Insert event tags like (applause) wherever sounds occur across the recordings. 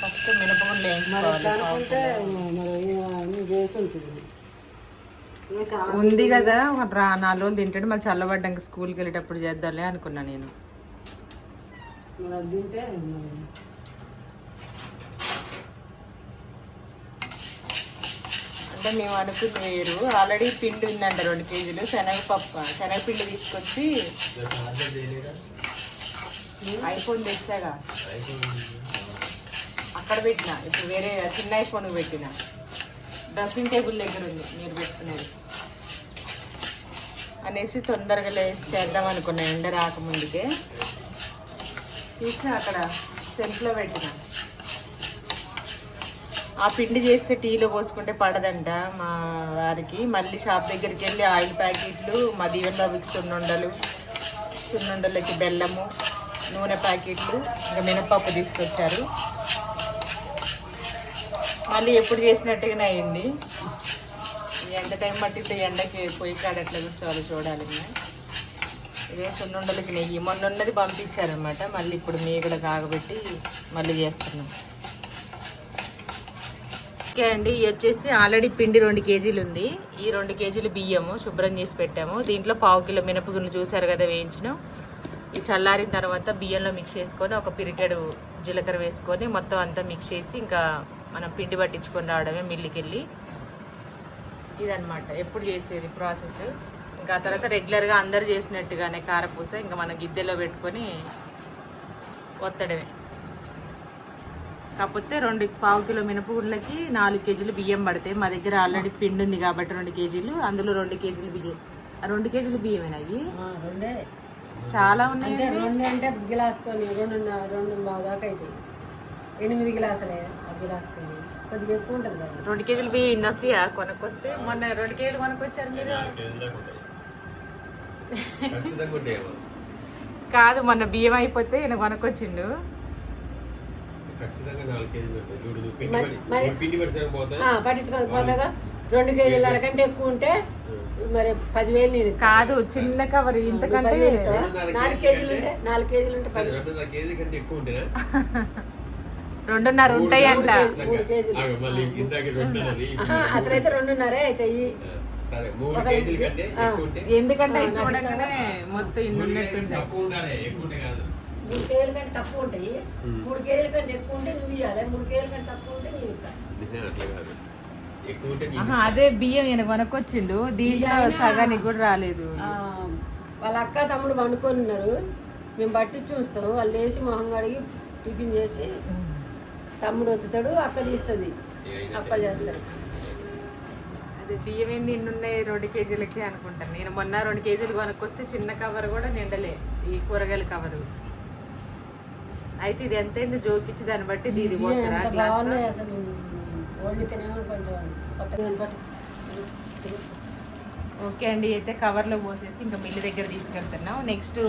First మినపగుండ్లు వేయించుకోవాలి ఉంది కదా రా నాలుగు రోజులు తింటాడు మళ్ళీ చల్లబడ్డాక స్కూల్కి వెళ్ళేటప్పుడు చేద్దాంలే అనుకున్నా నేను. అంటే మేము అనుకుంది వేరు. ఆల్రెడీ పిండి ఉందంట రెండు కేజీలు శనగపప్పు శనగపిండి తీసుకొచ్చి ఐఫోన్ తెచ్చాగా. అక్కడ పెట్టిన. ఇప్పుడు వేరే చిన్న ఐఫోన్ పెట్టిన. డ్రెస్సింగ్ టేబుల్ దగ్గర ఉంది మీరు పెట్టుకునేది. అనేసి తొందరగా లే చేద్దాం అనుకున్నా ఎండ రాకముందుకే. చూసిన అక్కడ సెల్ఫ్లో పెట్టిన. ఆ పిండి చేస్తే టీలో పోసుకుంటే పడదంట మా వారికి. మళ్ళీ షాప్ దగ్గరికి వెళ్ళి ఆయిల్ ప్యాకెట్లు మా దీవెన్ బాబుకి సున్నుండలు సున్నుండలకి బెల్లము నూనె ప్యాకెట్లు ఇంకా మినపప్పు తీసుకొచ్చారు. మళ్ళీ ఎప్పుడు చేసినట్టుగానే అయింది. ఎంత టైం పట్టితే ఎండకి? పొయ్యి కాడ ఎట్లా కూర్చోవాలో చూడాలి ఇదే సున్నుండలకి నెయ్యి. మొన్న ఉన్నది పంపించారనమాట మళ్ళీ ఇప్పుడు మీగడ కాగబెట్టి మళ్ళీ చేస్తున్నాం. ఓకే అండి ఇది వచ్చేసి ఆల్రెడీ పిండి రెండు కేజీలు ఉంది. ఈ రెండు కేజీలు బియ్యము శుభ్రం చేసి పెట్టాము. దీంట్లో పావు కిలో మినపగుళ్ళు చూసారు కదా వేయించినాం. ఈ చల్లారిన తర్వాత బియ్యంలో మిక్స్ చేసుకొని ఒక పిరికెడు జీలకర్ర వేసుకొని మొత్తం అంతా మిక్స్ చేసి ఇంకా మనం పిండి పట్టించుకొని రావడమే మిల్లుకి వెళ్ళి ఇదనమాట ఎప్పుడు చేసేది ప్రాసెస్. ఇంకా తర్వాత రెగ్యులర్గా అందరు చేసినట్టుగానే కారపూస ఇంకా మన గిద్దెలో పెట్టుకొని ఒత్తడమే. కాకపోతే రెండు పావు కిలో మినపగుళ్ళకి నాలుగు కేజీలు బియ్యం పడతాయి. మా దగ్గర ఆల్రెడీ పిండి ఉంది కాబట్టి రెండు కేజీలు. అందులో రెండు కేజీలు బియ్యం. రెండు కేజీలు బియ్యమేనా అవి చాలా ఉన్నాయి అంటే రెండు అంటే గిలాస్తో రెండు రెండు దాకా అవుతాయి ఎనిమిది గిలాసులే ఆ గిలాస్తో కొద్దిగా ఎక్కువ ఉంటుంది కదా. రెండు కేజీలు బియ్యం ఇన్ని వస్తాయా కొనుక్కొస్తే? మొన్న రెండు కేజీలు కొనుక్కొచ్చారు మీరు? కాదు మొన్న బియ్యం అయిపోతే ఈయన కొనుక్కొచ్చిండు. రెండు కేజీల కంటే ఎక్కువ ఉంటే మరి పదివేలు నేను. కాదు చిన్న కవర్ ఇంతకంటే? నాలుగు కేజీలు ఉంటే నాలుగు కేజీలు ఉంటే పది కేజీ కంటే ఎక్కువ ఉంటేనా? (laughs) రెండున్నర ఉంటాయి అంట. అసలైతే రెండున్నరే అవుతాయి ఎందుకంటే చూడగానే మొత్తం ఇన్ని మూడు ఉన్నట్టు మూడు కేజీల కంటే తక్కువ ఉంటాయి. మూడు కేజీల కంటే ఎక్కువ ఉంటే నువ్వు ఇవ్వాలి మూడు కేజీల కంటే తక్కువ ఉంటే నేను ఇస్తా. నిజం అట్లా కాదు. ఎక్కువ ఉంటే నీకు ఆహా, అదే బియ్యం ఈయన కొనుక్కొచ్చిండు. దీంట్లో సగానికి కూడా రాలేదు. వాళ్ళ అక్క తమ్ముడు వండుకొని ఉన్నారు. మేము పట్టించి ఉంచుతాము వాళ్ళు లేచి మొహం కడిగి టిఫిన్ చేసి తమ్ముడు వత్తుతాడు అక్క తీస్తుంది. అప్పలు చేస్తారు అదే బియ్యం ఏంది ఉన్నాయి రెండు కేజీలకి అనుకుంటాను. నేను మొన్న రెండు కేజీలు కొనుక్కొస్తే చిన్న కవర్ కూడా నిండలే ఈ కూరగాయల కవరు అయితే ఇది ఎంతైంది జోకిచ్చి దాన్ని బట్టి ఇది పోస్తారా. ఎంత ఓకే అండి అయితే కవర్లో పోసేసి ఇంకా మిల్లు దగ్గర తీసుకెళ్తున్నాం. నెక్స్ట్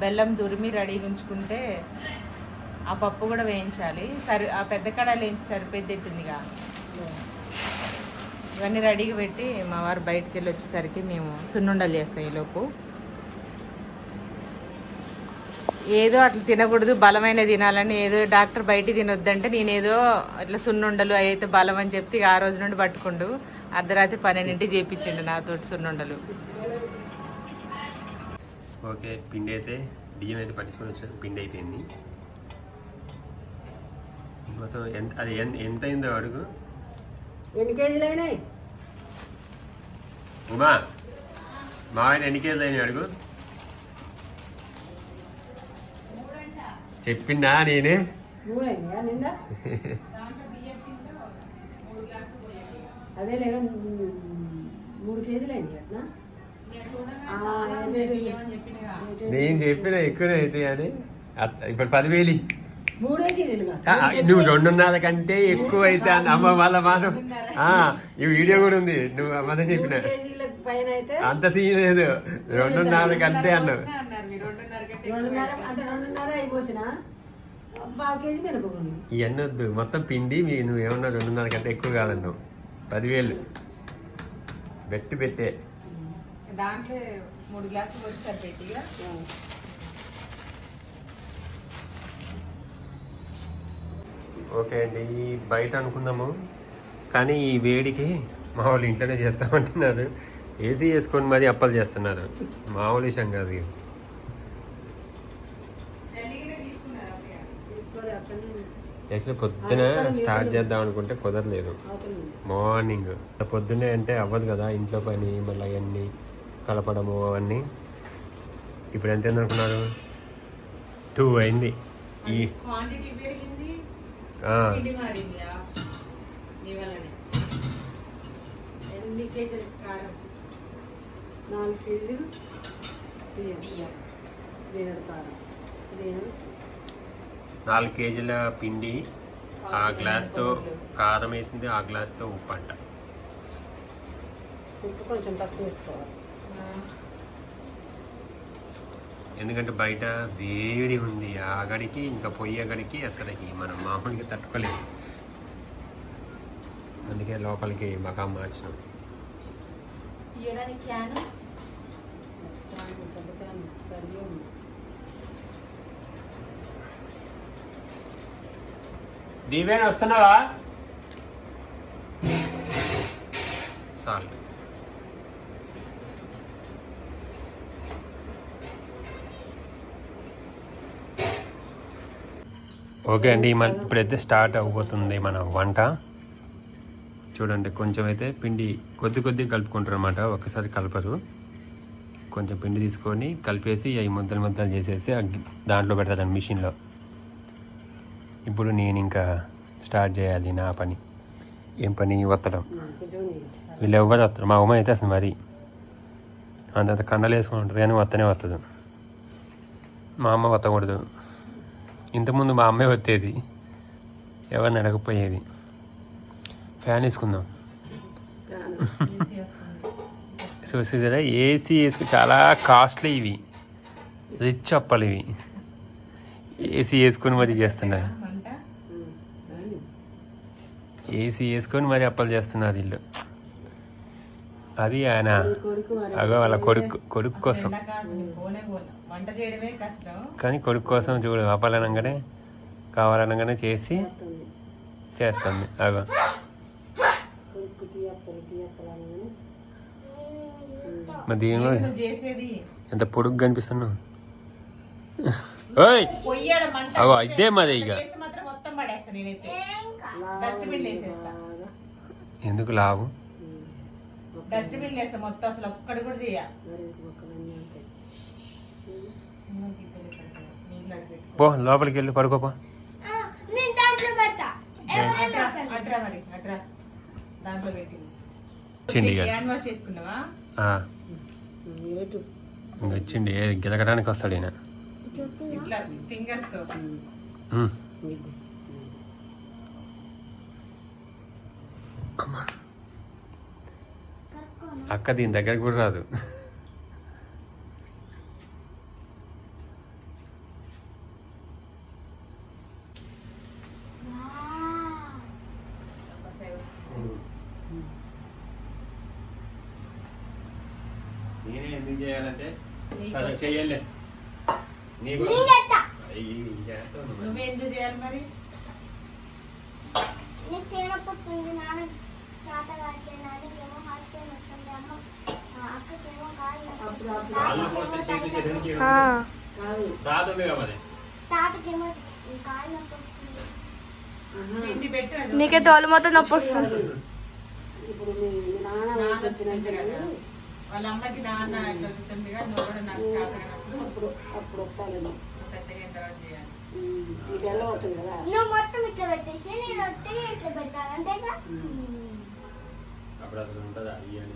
బెల్లం దురిమి రెడీగా ఉంచుకుంటే ఆ పప్పు కూడా వేయించాలి. సరి ఆ పెద్ద కడాయిలు వేయించి సరిపోద్ది ఇవన్నీ రెడీగా పెట్టి మా వారు బయటికి వెళ్ళి వచ్చేసరికి మేము సున్నుండలు చేస్తాం ఈలోపు. ఏదో అట్లా తినకూడదు బలమైన తినాలని. ఏదో డాక్టర్ బయట తినొద్దంటే నేనేదో అట్లా సున్నుండలు అయితే బలం అని చెప్తే ఇక ఆ రోజు నుండి పట్టుకుండు. అర్ధరాత్రి పన్నెండింటి చేపించిండు నాతో సున్నుండలు. ఓకే పిండి అయితే బియ్యం అయితే పట్టించుకొని వచ్చాను పిండి అయిపోయింది. మొత్తం ఎంత అది ఎంత ఎంత అయిందో అడుగు. ఎన్ని కేజీలు అయినాయి? ఉమా మావైన ఎన్ని కేజీలు అయినాయి అడుగు. చెప్పిండా నేనే? అదే లేదా మూడు కేజీలు నేను చెప్పిన ఎక్కువనే అయితే అని. ఇప్పుడు పదివేలు నువ్వు రెండున్నర కంటే ఎక్కువ అయితే అమ్మ మళ్ళా మనం ఆ, ఈ వీడియో కూడా ఉంది. నువ్వు అమ్మదే చెప్పిన. అంత సీన్ లేదు. రెండున్నర కంటే అన్నావు. రెండున్నర అంటే రెండున్నర అయిపోసిన? పావు కేజీ మినపగుండు. ఇవన్నీ వద్దు మొత్తం పిండి మీ నువ్వు ఏమన్నా రెండున్నర కంటే ఎక్కువ కాదన్నావు. పదివేలు. బెట్టి పెట్టే. దాంట్లో మూడు గ్లాసులు వచ్చి సరిపోయి ఓకే అండి ఈ బయట అనుకున్నాము కానీ ఈ వేడికి మా వాళ్ళు ఇంట్లోనే చేస్తామంటున్నారు. ఏసీ వేసుకొని మరీ అప్పలు చేస్తున్నారు. మామూలు విషయం కాదు యాక్చువల్లీ పొద్దున స్టార్ట్ చేద్దాం అనుకుంటే కుదరలేదు. మార్నింగ్. పొద్దున్నే అంటే అవ్వదు కదా ఇంట్లో పని మళ్ళీ అవన్నీ కలపడము అవన్నీ. ఇప్పుడు ఎంత అయింది. అనుకున్నారు టూ అయింది ఈ ఎన్ని కేజీల కారం? నాలుగు కేజీలు బియ్యం. బియ్యం. బియ్యం కారం. బియ్యం. నాలుగు కేజీల పిండి ఆ గ్లాస్తో కారం వేసింది ఆ గ్లాస్తో ఉప్పు అంట. ఉప్పు కొంచెం తక్కువ వేసుకోవాలి. ఎందుకంటే బయట వేడి ఉంది. ఆ గడికి ఇంకా పొయ్యే గడికి అసలుకి మనం మామూలుగా తట్టుకోలేము. అందుకే లోపలికి మకాం మార్చినాం. దీవేనా వస్తున్నావా? సాల్ట్. ఓకే అండి మన ఇప్పుడైతే స్టార్ట్ అవ్వబోతుంది మన వంట. చూడండి కొంచెం అయితే పిండి కొద్ది కొద్ది కలుపుకుంటారు అనమాట ఒకసారి కలపరు. కొంచెం పిండి తీసుకొని కలిపేసి అవి ముద్దలు ముద్దలు చేసేసి దాంట్లో పెడతాను మిషన్లో. ఇప్పుడు నేను ఇంకా స్టార్ట్ చేయాలి నా పని. ఏం పని? వత్తడం. వీళ్ళు ఎవ్వరు వస్తారు మా అమ్మ అయితే అసలు మరి. అంతంత కండలు వేసుకొని ఉంటుంది కానీ వత్తనే వస్తుంది మా అమ్మ వత్తకూడదు. ఇంతకుముందు మా అమ్మే వత్తేది ఎవరిని అడగపోయేది. ఫ్యాన్ వేసుకుందాం. చూసేదా ఏసీ వేసుకు చాలా కాస్ట్లీ ఇవి. రిచ్ అప్పలు ఇవి. ఏసీ వేసుకొని మరి చేస్తున్నారు. ఏసీ వేసుకొని మరి అప్పలు చేస్తున్నారు ఇల్లు అది ఆయన అగో వాళ్ళ కొడుకు కొడుకు కోసం. ఎండాకాలం పోనే పోను. వంట చేయడమే కష్టం. కానీ కొడుకు కోసం చూడు అప్పాలనగానే కావాలనగానే చేసి చేస్తుంది. అగో. మరి దీని ఎంత పొడుగు కనిపిస్తున్నావు? ఓయ్ పొయ్యాడ మంట అగో ఇదే మరి ఇక. చేస్తే మాత్రం మొత్తం పడేస్తా నేనైతే డస్ట్బిన్ వేసేస్తా బాగా ఎందుకు లావు డస్ట్బిన్ వేస్తా మొత్తం అసలు ఒక్కడి కూడా చేయ. పో లోపలికి వెళ్ళి పడుకోపో అట్రా అట్రా మరి అట్రా. దాంట్లో చేసుకున్నావా? గెలకడానికి వస్తాడు ఈయన. ఇట్లా ఫింగర్స్తో ఉమ్. మీకు అక్క దీని దగ్గరకు కూడా రాదు. నేనే ఎందుకు చేయాలంటే సరే చెయ్యలే. నీకు నేను చేస్తా అయ్యి, ఇది చేస్తావు నువ్వు. నువ్వే ఎందుకు చేయాలి మరి? నేను చేయనప్పుడు నాన్న తాత గారికి నాన్నకేమో నీకే తోలు మొత్తం నొప్పి వస్తుంది. వాళ్ళ అమ్మకి నాన్న నాకు అప్పుడు వస్తాను నువ్వు మొత్తం ఇట్లా పెట్టేసి నేను వస్తే ఇట్లా పెట్టాను అంతేగా అప్పుడు అసలు ఉంటుందా? నేను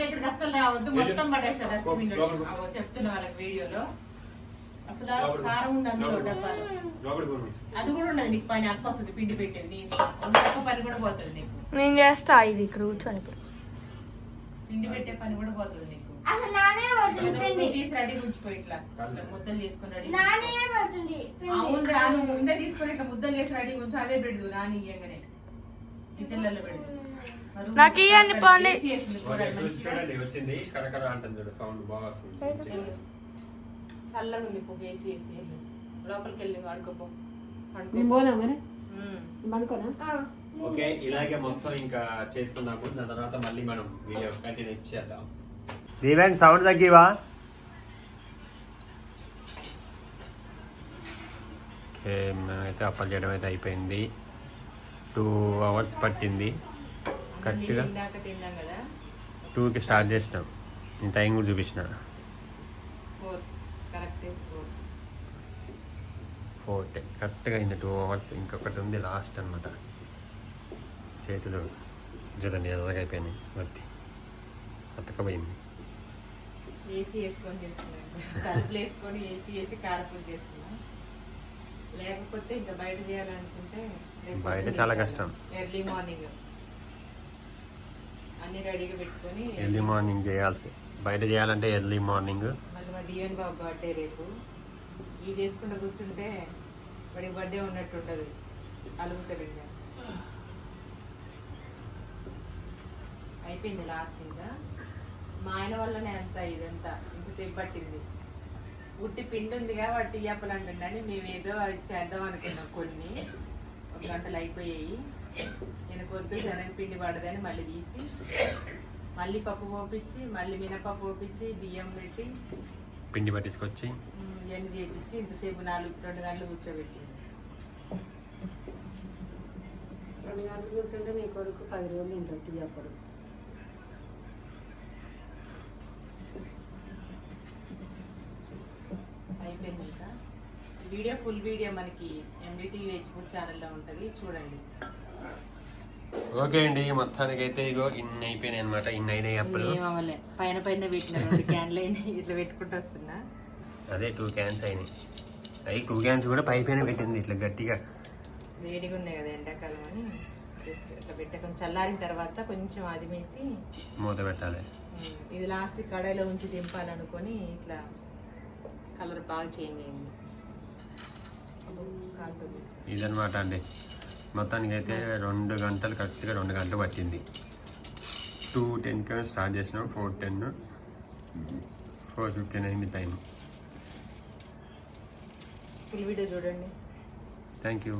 దగ్గరికి అస్సలు రావద్దు. మొత్తం పడేస్తా డస్ట్బిన్లో చెప్తున్నా వాళ్ళకి వీడియోలో. అసలు. కారం ఉంది అందులో. డబ్బాలో. అది కూడా ఉండదు నీకు పని అక్క వస్తుంది పిండి పెట్టేది నీ ఇష్టం. పని కూడా పోతుంది నీకు. నేను చేస్తా ఇది ఇక్కడ కూర్చొని. పిండి పెట్టే పని కూడా పోతుంది నీకు. అసలు నానే పడుతుంది నువ్వు పిండి. తీసి రెడీ ఇట్లా. ఇట్లా ముద్దలు చేసుకుని రెడీ నానే పడుతుంది అవును పిండి. రా నువ్వు ముందే తీసుకొని ఇట్లా ముద్దలు చేసి రెడీ అదే పెడదు నాని ఇయ్యంగానే. నాకు చూడండి వచ్చింది. కరకర అంటుంది చూడు సౌండ్ బాగా వస్తుంది. చల్లగా ఉంది పో ఏసీ ఏసీ వెళ్ళు. లోపలికి వెళ్ళి వాడుకోపో పోనా మరి? ఓకే ఇలాగే మొత్తం ఇంకా చేసుకున్నాము దాని తర్వాత మళ్ళీ మనం వీడియో కంటిన్యూ ఇచ్చేద్దాం దీవెన్ సౌండ్ తగ్గివా? ఓకే మేమైతే అప్పలు చేయడం అయితే అయిపోయింది. టూ అవర్స్ పట్టింది. కరెక్ట్గా? టూకి స్టార్ట్ చేసినాం. నేను టైం కూడా చూపించిన. Four four. కరెక్ట్గా అయింది టూ అవర్స్. ఇంకొకటి ఉంది లాస్ట్ అనమాట చేతులు చూడండి ఎర్రగా అయిపోయినాయి. మట్టి అతకపోయింది ఏసీ వేసుకొని చేస్తున్నాం తలుపులు వేసుకొని ఏసీ వేసి కారపూజ చేస్తున్నాం లేకపోతే ఇంకా బయట చేయాలనుకుంటే బయట చాలా. కష్టం. ఎర్లీ మార్నింగ్ అన్ని రెడీగా పెట్టుకొని ఎర్లీ మార్నింగ్ చేయాల్సి బయట చేయాలంటే ఎర్లీ మార్నింగ్ మళ్ళీ మా డిఎన్ బాబు బర్త్డే రేపు. ఈ చేసుకుంటూ కూర్చుంటే వాడి బర్త్డే ఉన్నట్టు అలుగుతాడు ఇంకా అయిపోయింది లాస్ట్ ఇంకా. మా ఆయన వల్లనే అంత ఇదంతా ఇంతసేపు పట్టింది. ఉట్టి పిండి ఉంది కాబట్టి ఇయ్యప్పలు అంటుండని మేము ఏదో అది చేద్దాం అనుకున్నాం కొన్ని. ఒక గంటలు అయిపోయాయి. నేను కొద్దు శనగపిండి పడదని మళ్ళీ తీసి మళ్ళీ పప్పు పోపించి మళ్ళీ మినపప్పు పోపించి బియ్యం పెట్టి పిండి పట్టించుకొచ్చి. ఇవన్నీ చేపించి ఇంతసేపు నాలుగు రెండు గంటలు కూర్చోబెట్టింది. రెండు గంటలు కూర్చుంటే నీ కొడుకు పది రోజులు ఇంటి అప్పుడు. అయిపోయింది ఇంకా. వీడియో ఫుల్ వీడియో మనకి ఎండిటీ వెజ్ ఫుడ్ ఛానల్లో ఉంటుంది. చూడండి. ఓకే అండి మొత్తానికి అయితే ఇగో ఇన్ని అయిపోయినాయి అనమాట ఇన్ని అయినాయి అవ్వలే పైన పైన పెట్టిన రెండు క్యాన్లు అయినాయి. ఇట్లా పెట్టుకుంటూ వస్తున్నా. అదే టూ క్యాన్స్ అయినాయి. అవి టూ క్యాన్స్ కూడా పై పైన పెట్టింది ఇట్లా గట్టిగా. వేడిగా ఉన్నాయి కదా ఎండాకాలం అని. జస్ట్ ఇట్లా పెట్టే. కొంచెం చల్లారిన తర్వాత కొంచెం అదిమేసి మూత పెట్టాలి. ఇది లాస్ట్ కడాయిలో ఉంచి దింపాలనుకొని ఇట్లా కలర్ బాగా చేంజ్ అయింది. ఇదనమాట అండి. మొత్తానికి అయితే రెండు గంటలు కరెక్ట్గా రెండు గంటలు పట్టింది. టూ టెన్కి స్టార్ట్ చేసినాం ఫోర్ టెన్ ఫోర్ ఫిఫ్టీన్ అయింది టైం ఫుల్ వీడియో చూడండి. Thank you